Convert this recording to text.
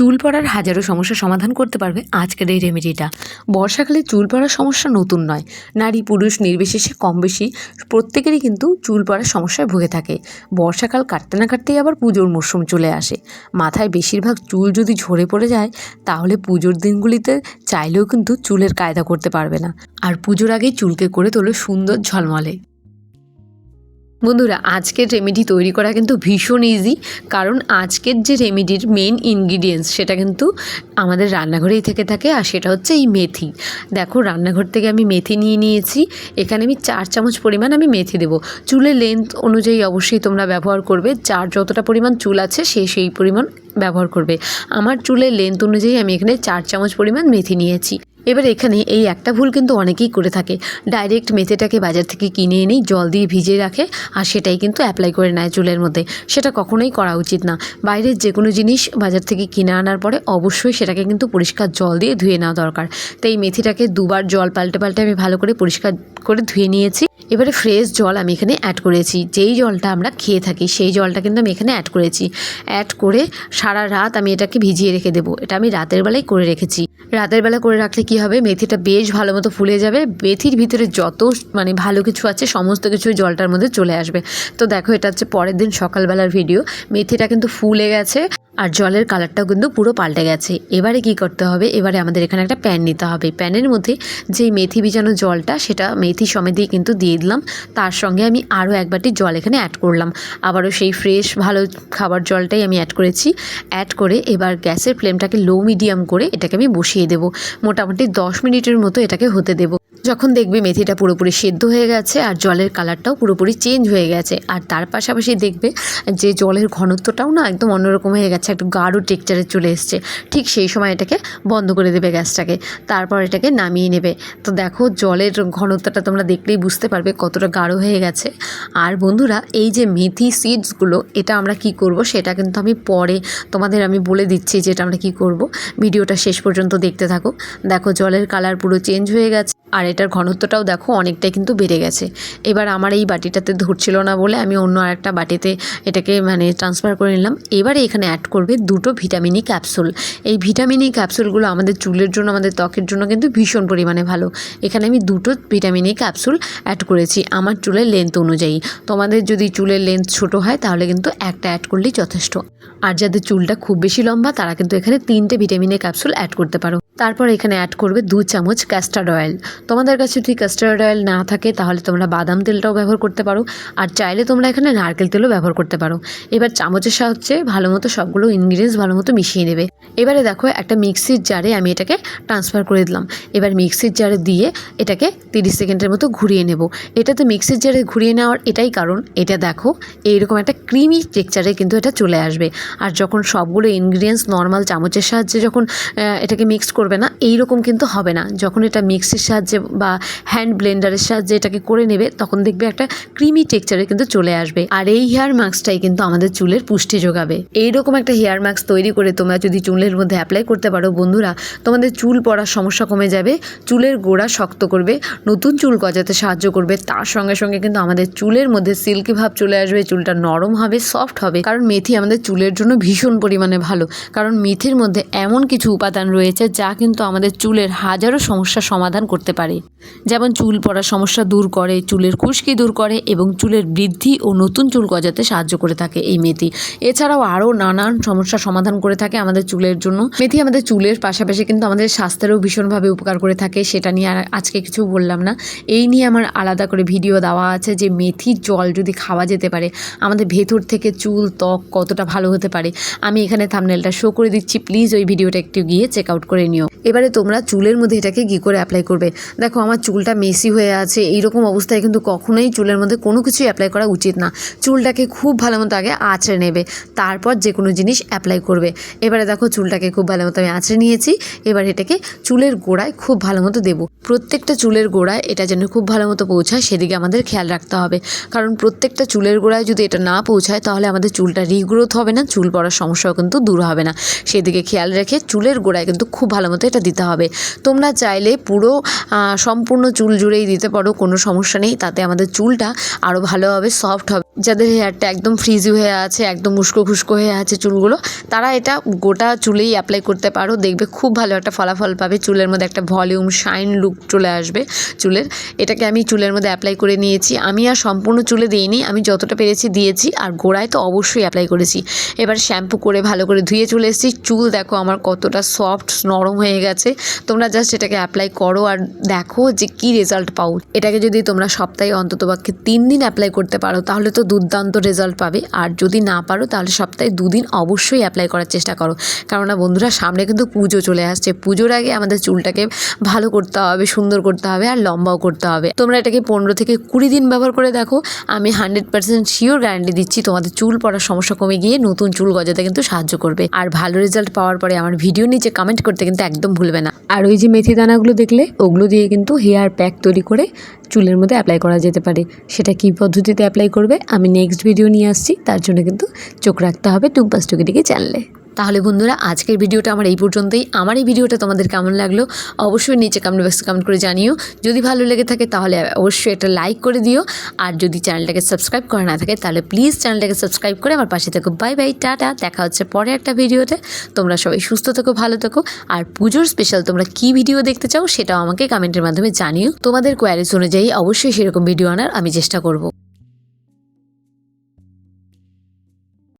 চুল পড়ার হাজারো সমস্যার সমাধান করতে পারবে আজকের এই রেমেডিটা বর্ষাকালে চুল পড়ার সমস্যা নতুন নয়। নারী, পুরুষ, নির্বিশেষে কম বেশি প্রত্যেকেরই কিন্তু চুল পড়ার সমস্যায় ভুগে থাকে। বর্ষাকাল কাটতে না কাটতেই আবার পুজোর মরশুম চলে আসে। মাথায় বেশিরভাগ চুল যদি ঝরে পড়ে যায়, তাহলে পুজোর দিনগুলিতে চাইলেও কিন্তু চুলের কায়দা করতে পারবে না। আর পুজোর আগেই চুলকে করে তোলো সুন্দর ঝলমলে। বন্ধুরা, আজকের রেমেডি তৈরি করা কিন্তু ভীষণ ইজি কারণ আজকের যে রেমেডির মেন ইনগ্রিডিয়েন্টস সেটা কিন্তু আমাদের রান্নাঘরেই থেকে থাকে, আর সেটা হচ্ছে এই মেথি। দেখো, রান্নাঘর থেকে আমি মেথি নিয়ে নিয়েছি, এখানে আমি চার চামচ পরিমাণ আমি মেথি দেবো। চুলের লেন্থ অনুযায়ী অবশ্যই তোমরা ব্যবহার করবে, যার যতটা পরিমাণ চুল আছে, সে সেই পরিমাণ ব্যবহার করবে। আমার চুলের লেন্থ অনুযায়ী আমি এখানে চার চামচ পরিমাণ মেথি নিয়েছি। এবার এখানে এই একটা ভুল কিন্তু অনেকেই করে থাকে। ডাইরেক্ট মেথিটাকে বাজার থেকে কিনে এনেই জল দিয়ে ভিজিয়ে রাখে আর সেটাই কিন্তু অ্যাপ্লাই করে নেয় চুলের মধ্যে। সেটা কখনোই করা উচিত না। বাইরের যে কোনো জিনিস বাজার থেকে কিনে আনার পরে অবশ্যই সেটাকে কিন্তু পরিষ্কার জল দিয়ে ধুয়ে নেওয়া দরকার। তো এই মেথিটাকে দুবার জল পাল্টে পাল্টে আমি ভালো করে পরিষ্কার করে ধুয়ে নিয়েছি। এবারে ফ্রেশ জল আমি এখানে অ্যাড করেছি। যেই জলটা আমরা খেয়ে থাকি সেই জলটা কিন্তু আমি এখানে অ্যাড করেছি। অ্যাড করে সারা রাত আমি এটাকে ভিজিয়ে রেখে দেবো। এটা আমি রাতের বেলায় করে রেখেছি। রাতের বেলা করে রাখলে কি হবে? মেথিটা বেশ ভালো মতো ফুলে যাবে। মেথির ভিতরে যত মানে ভালো কিছু আছে, সমস্ত কিছু জলটার মধ্যে চলে আসবে। তো দেখো, এটা হচ্ছে পরের দিন সকালবেলার ভিডিও মেথিটা কিন্তু ফুলে গেছে। আর জলের কালারটাও কিন্তু পুরো পাল্টে গেছে। এবারে কি করতে হবে? এবারে আমাদের এখানে একটা প্যান নিতে হবে। প্যানের মধ্যে যেই মেথি ভিজানো জলটা, সেটা মেথি সমেতেই কিন্তু দিয়ে দিলাম। তার সঙ্গে আমি আরও এক বাটি জল এখানে অ্যাড করলাম। আবারও সেই ফ্রেশ ভালো খাবার জলটাই আমি অ্যাড করেছি। অ্যাড করে এবার গ্যাসের ফ্লেমটাকে লো মিডিয়াম করে এটাকে আমি বসিয়ে দেবো। মোটামুটি দশ মিনিটের মতো এটাকে হতে দেবো। যখন দেখবে মেথিটা পুরোপুরি সেদ্ধ হয়ে গেছে আর জলের কালারটাও পুরোপুরি চেঞ্জ হয়ে গেছে। আর তার পাশাপাশি দেখবে যে জলের ঘনত্বটাও না একদম অন্যরকম হয়ে গেছে। একটু গাঢ় টেক্সচারে চলে এসছে। ঠিক সেই সময় এটাকে বন্ধ করে দেবে গ্যাসটাকে। তারপর এটাকে নামিয়ে নেবে। তো দেখো, জলের ঘনত্বটা তোমরা দেখলেই বুঝতে পারবে কতটা গাঢ় হয়ে গেছে। আর বন্ধুরা, এই যে মেথি সিডসগুলো এটা আমরা কি করব সেটা কিন্তু আমি পরে তোমাদের আমি বলে দিচ্ছি যে এটা আমরা কি করব। ভিডিওটা শেষ পর্যন্ত দেখতে থাকো। দেখো, জলের কালার পুরো চেঞ্জ হয়ে গেছে। আর এটার ঘনত্বটাও দেখো অনেকটাই কিন্তু বেড়ে গেছে। এবার আমার এই বাটিটাতে ধরছিল না বলে আমি অন্য আরেকটা বাটিতে এটাকে মানে ট্রান্সফার করে নিলাম। এবারে এখানে অ্যাড করবে দুটো ভিটামিনি ক্যাপসুল এই ভিটামিনি ক্যাপসুলগুলো আমাদের চুলের জন্য, আমাদের ত্বকের জন্য কিন্তু ভীষণ পরিমাণে ভালো। এখানে আমি দুটো ভিটামিনি ক্যাপসুল অ্যাড করেছি আমার চুলের লেন্থ অনুযায়ী। তোমাদের যদি চুলের লেন্থ ছোট হয় তাহলে কিন্তু একটা অ্যাড করলেই যথেষ্ট। আর যাদের চুলটা খুব বেশি লম্বা তারা কিন্তু এখানে তিনটে ভিটামিনের ক্যাপসুল অ্যাড করতে পারো। তারপর এখানে অ্যাড করবে দু চামচ ক্যাস্টার্ড অয়েল তোমাদের কাছে যদি ক্যাস্টার্ড অয়েল না থাকে, তাহলে তোমরা বাদাম তেলটাও ব্যবহার করতে পারো। আর চাইলে তোমরা এখানে নারকেল তেলও ব্যবহার করতে পারো। এবার চামচের সাহায্যে ভালো মতো সবগুলো ইনগ্রিডিয়েন্টস ভালো মতো মিশিয়ে নেবে। এবারে দেখো একটা মিক্সির জারে আমি এটাকে ট্রান্সফার করে দিলাম। এবার মিক্সির জারে দিয়ে এটাকে তিরিশ সেকেন্ডের মতো ঘুরিয়ে নেব। এটাতে মিক্সির জারে ঘুরিয়ে নেওয়ার এটাই কারণ। এটা দেখো, এইরকম একটা ক্রিমি টেক্সচারে কিন্তু এটা চলে আসবে। আর যখন সবগুলো ইনগ্রিডিয়েন্টস নর্মাল চামচের সাহায্যে যখন এটাকে মিক্স করবে না এই রকম কিন্তু হবে না। যখন এটা মিক্সির সাহায্যে বা হ্যান্ড ব্লেন্ডারের সাহায্যে এটাকে করে নেবে, তখন দেখবে একটা ক্রিমি টেক্সচারে কিন্তু চলে আসবে। আর এই হেয়ার মাস্কটাই কিন্তু আমাদের চুলের পুষ্টি যোগাবে। এইরকম একটা হেয়ার মাস্ক তৈরি করে তোমরা যদি চুলের মধ্যে অ্যাপ্লাই করতে পারো, বন্ধুরা, তোমাদের চুল পড়ার সমস্যা কমে যাবে, চুলের গোড়া শক্ত করবে, নতুন চুল গজাতে সাহায্য করবে, তার সঙ্গে সঙ্গে কিন্তু আমাদের চুলের মধ্যে সিল্কি ভাব চলে আসবে, চুলটা নরম হবে সফট হবে। কারণ মেথি আমাদের চুলের জন্য ভীষণ পরিমাণে ভালো। কারণ মেথির মধ্যে এমন কিছু উপাদান রয়েছে যা কিন্তু আমাদের চুলের হাজারো সমস্যা সমাধান করতে পারে। যেমন চুল পড়ার সমস্যা দূর করে, চুলের খুশকি দূর করে এবং চুলের বৃদ্ধি ও নতুন চুল গজাতে সাহায্য করে থাকে এই মেথি এছাড়াও আরও নানান সমস্যার সমাধান করে থাকে আমাদের চুলের জন্য। মেথি আমাদের চুলের পাশাপাশি কিন্তু আমাদের স্বাস্থ্যেরও ভীষণভাবে উপকার করে থাকে, সেটা নিয়ে আর আজকে কিছু বললাম না। এই নিয়ে আমার আলাদা করে ভিডিও দেওয়া আছে যে মেথির জল যদি খাওয়া যেতে পারে, আমাদের ভেতর থেকে চুল, ত্বক কতটা ভালো হতে পারে। আমি এখানে থামনেলটা শো করে দিচ্ছি প্লিজ ওই ভিডিওটা একটু গিয়ে চেক আউট করে নিও। এবারে তোমরা চুলের মধ্যে এটাকে কী করে অ্যাপ্লাই করবে? দেখো, আমার চুলটা মেসি হয়ে আছে, এইরকম অবস্থায় কিন্তু কখনোই চুলের মধ্যে কোনো কিছুই অ্যাপ্লাই করা উচিত না। চুলটাকে খুব ভালো মতো আগে আঁচড়ে নেবে, তারপর যে কোনো জিনিস অ্যাপ্লাই করবে। এবারে দেখো, চুলটাকে খুব ভালো মতো আমি আঁচড়ে নিয়েছি, এবার এটাকে চুলের গোড়ায় খুব ভালো মতো দেবো। প্রত্যেকটা চুলের গোড়ায় এটা যেন খুব ভালো মতো পৌঁছায়, সেদিকে আমাদের খেয়াল রাখতে হবে। কারণ প্রত্যেকটা চুলের গোড়ায় যদি এটা না পৌঁছায়, তাহলে আমাদের চুলটা রিগ্রোথ হবে না, চুল পড়ার সমস্যাও কিন্তু দূর হবে না। সেদিকে খেয়াল রেখে চুলের গোড়ায় কিন্তু খুব ভালো মতো এটা দিতে হবে। তোমরা চাইলে পুরো সম্পূর্ণ চুল জুড়েই দিতে পারো, কোনো সমস্যা নেই। তাতে আমাদের চুলটা আরও ভালো হবে সফট হবে। যাদের হেয়ারটা একদম ফ্রিজি হয়ে আছে, একদম উস্কো খুস্কো হয়ে আছে চুলগুলো, তারা এটা গোটা চুলেই অ্যাপ্লাই করতে পারো। দেখবে খুব ভালো একটা ফলাফল পাবে, চুলের মধ্যে একটা ভলিউম শাইন লুক চলে আসবে চুলের। এটাকে আমি চুলের মধ্যে অ্যাপ্লাই করে নিয়েছি। আমি আর সম্পূর্ণ চুলে দিইনি, আমি যতটা পেরেছি দিয়েছি, আর গোড়ায় তো অবশ্যই অ্যাপ্লাই করেছি। এবার শ্যাম্পু করে ভালো করে ধুয়ে চলে এসেছি। চুল দেখো আমার কতটা সফট নরম হয়ে গেছে। তোমরা জাস্ট এটাকে অ্যাপ্লাই করো আর দেখো যে কি রেজাল্ট পাও। এটাকে যদি তোমরা সপ্তাহে অন্তত পক্ষে তিন দিন অ্যাপ্লাই করতে পারো, তাহলে তো দুর্দান্ত রেজাল্ট পাবে। আর যদি না পারো, তাহলে সপ্তাহে দুদিন অবশ্যই অ্যাপ্লাই করার চেষ্টা করো। কেননা বন্ধুরা, সামনে কিন্তু পুজো চলে আসছে। পুজোর আগে আমাদের চুলটাকে ভালো করতে হবে, সুন্দর করতে হবে আর লম্বাও করতে হবে। তোমরা এটাকে পনেরো থেকে কুড়ি দিন ব্যবহার করে দেখো। আমি হান্ড্রেড পার্সেন্ট শিওর গ্যারান্টি দিচ্ছি, তোমাদের চুল পড়ার সমস্যা কমে গিয়ে নতুন চুল গজাতে কিন্তু সাহায্য করবে। আর ভালো রেজাল্ট পাওয়ার পরে আমার ভিডিও নিচে কমেন্ট করতে কিন্তু একদম ভুলবে না। আর ওই যে মেথি দানাগুলো দেখলে, ওগুলো দিয়ে কিন্তু হেয়ার প্যাক তৈরি করে চুলের মধ্যে অ্যাপ্লাই করা যেতে পারে। সেটা কী পদ্ধতিতে অ্যাপ্লাই করবে, আমি নেক্সট ভিডিও নিয়ে আসছি, তার জন্য কিন্তু চোখ রাখতে হবে টুম্পাস টুকিটিকে চ্যানেলে। তাহলে বন্ধুরা, আজকের ভিডিওটা আমার এই পর্যন্তই। আমার এই ভিডিওটা তোমাদের কেমন লাগল অবশ্যই নিচে কমেন্ট বক্সে কমেন্ট করে জানিও। যদি ভালো লেগে থাকে তাহলে অবশ্যই একটা লাইক করে দিও। আর যদি চ্যানেলটাকে সাবস্ক্রাইব করা না থাকে তাহলে প্লিজ চ্যানেলটাকে সাবস্ক্রাইব করে আমার পাশে থেকো। Bye bye tata. দেখা হচ্ছে পরে একটা ভিডিওতে। তোমরা সবাই সুস্থ থেকো, ভালো থেকো। আর পুজোর স্পেশাল তোমরা কি ভিডিও দেখতে চাও সেটাও আমাকে কমেন্টের মাধ্যমে জানিও। তোমাদের কোয়ারিজ অনুযায়ী অবশ্যই সেরকম ভিডিও আনার আমি চেষ্টা করব।